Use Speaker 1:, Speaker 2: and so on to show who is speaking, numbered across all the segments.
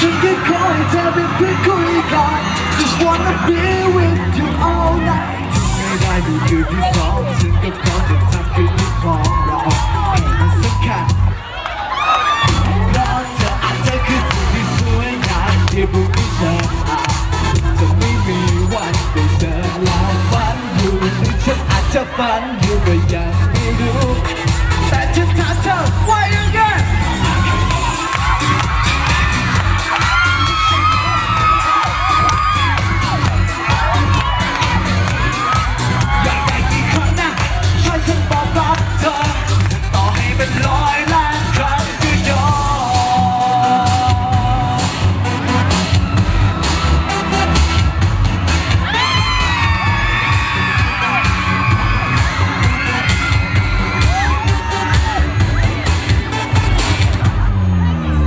Speaker 1: ฉันก็คอยห้เธอเป็นเพื่อนคุยกัน Just wanna be with you all night ไม่ได้มีคือที่สองฉันก็พร้อมจะทำคืนที่ของเราให้มันสำคัญเพราะเธออาจจะคือสิ่งที่สวยงามที่ผู้ที่เธอจะไม่มีวันได้เจอแล้วฝันอยู่หรือฉันอาจจะฝันอยู่ก็ยังไม่รู้แต่ฉันถามเธอว่ายังไง เธอ ต่อให้เป็นร้อยล้านครั้งก็ยอม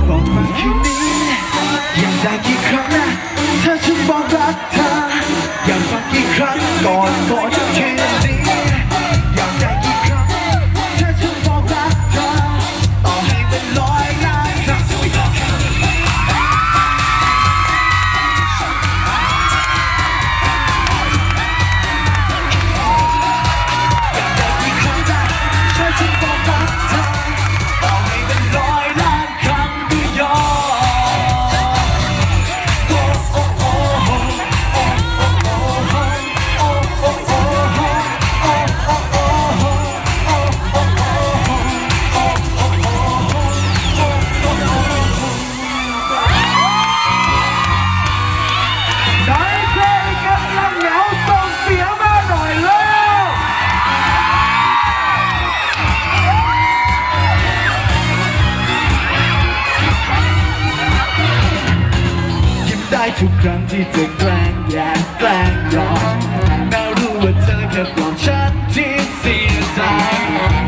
Speaker 1: บอกมาแค่นี้อยากได้กี่ครั้งนะถ้าฉันบอกรักเธออยากฟังกี่ครั้งก่อนกอน ทุกครั้งที่เธอแกล้งแย่แกล้งหยอกแม้รู้ว่าเธอแค่ปลอบฉันที่เสียใจ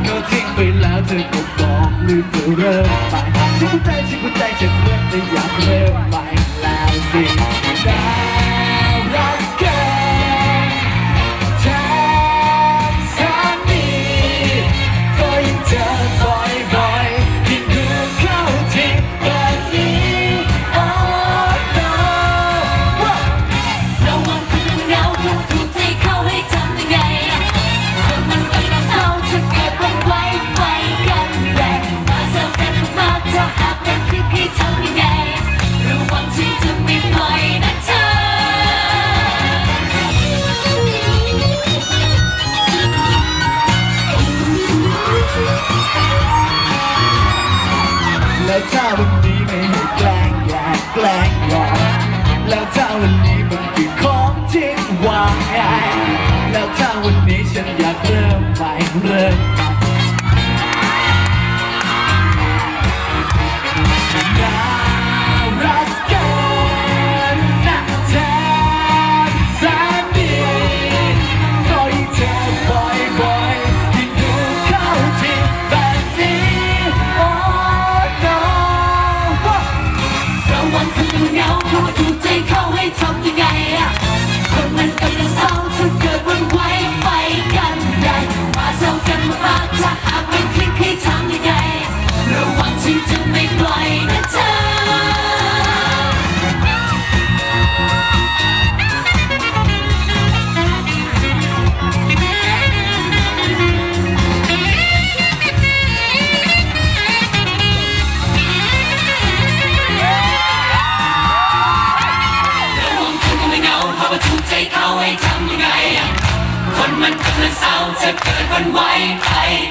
Speaker 1: ก็ทิ้งไปแล้วเธอก็บอกลืมเธอเริ่มไปที่หัวใจที่หัวใจจะเพื่อนแต่อยากเริ่ม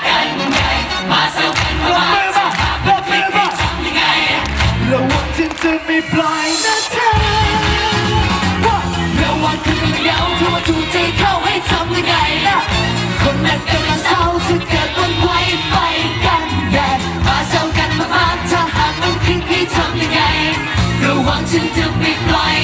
Speaker 1: กัน
Speaker 2: ใหญ่มาสู้กันว่าสงครามมันคลิกทำยังไงระวังที่จะมีปลายนะเธอ
Speaker 1: ระวังคือมันยา
Speaker 2: วถ้าว่าถูกใจเขาให้ทำยังไงล่ะคนนั้นกำลัเศร้าถ้าเกิดมันไว้ไปกันใหญ่มาสู้กันมากๆ
Speaker 1: ถ้าหากมัคิกให้ทำยังไงระวังฉันจะมีปลาย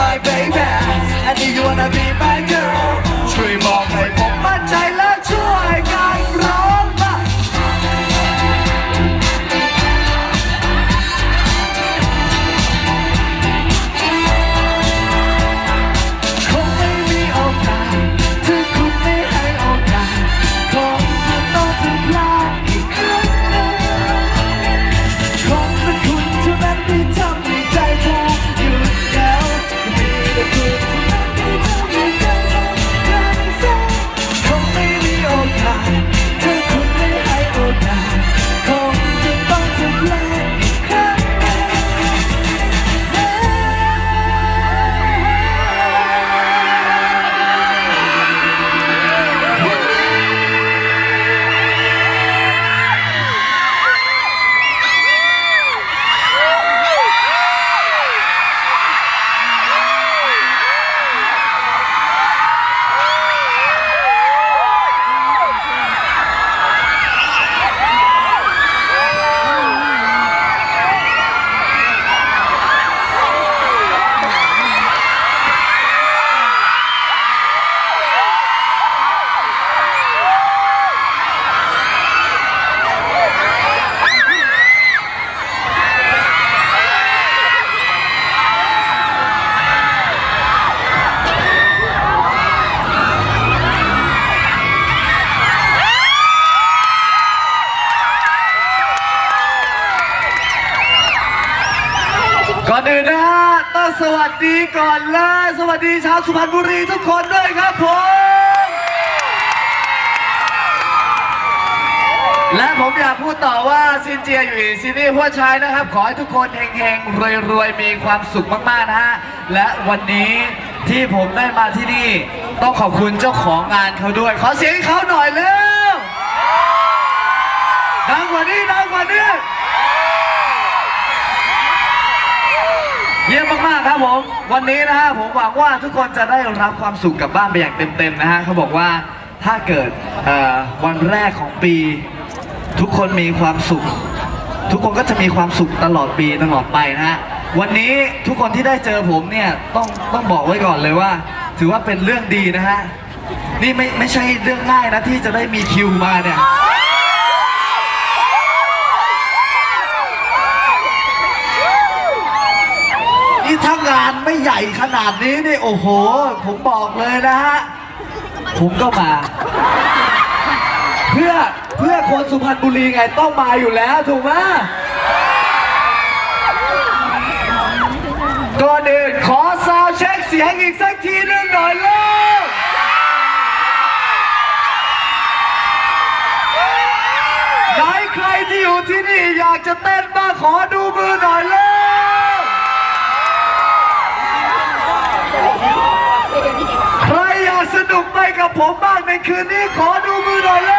Speaker 1: my baby and if you wanna be my girl ช่วยบอกให้ผมมั่นใจ วัสดีก่อนเลยสวัสดีชาวสุพรรณบุรีทุกคนด้วยครับผมและผมอยากพูดต่อว่าซินเจียอยู่ซีนี่หัวชายนะครับ ขอให้ทุกคนเฮงๆรวยๆ มีความสุขมากๆนะฮะ และวันนี้ที่ผมได้มาที่นี่ ต้องขอบคุณเจ้าของงานเขาด้วย ขอเสียงเขาหน่อยเร็วดังกว่านี้ดังกว่านี้ากครับผมวันนี้นะฮะผมหวังว่าทุกคนจะได้รับความสุขกลับบ้านไปอย่างเต็มๆนะฮะเขาบอกว่าถ้าเกิดเอ่อวันแรกของปี ทุกคนมีความสุข ทุกคนก็จะมีความสุขตลอดปีตลอดไปนะฮะวันนี้ทุกคนที่ได้เจอผมเนี่ยต้องต้องบอกไว้ก่อนเลยว่า ถือว่าเป็นเรื่องดีนะฮะนี่ไม่ไม่ใช่เรื่องง่ายนะที่จะได้มีคิวมาเนี่ย นี่ถ้า งานไม่ใหญ่ขนาดนี้นี่โอ้โห ผมบอกเลยนะฮะ ผมก็มา เพื่อเพื่อคนสุพรรณบุรีไงต้องมาอยู่แล้วถูกไหมก่อนอื่นขอซาวด์เช็คเสียงอีกสักทีหนึงหน่อยเลยไหนใครที่อยู่ที่นี่อยากจะเต้นบ้างขอดูมือหน่อยเลย ผมบ้างในคืนนี้ขอดูมือหน่อยเลย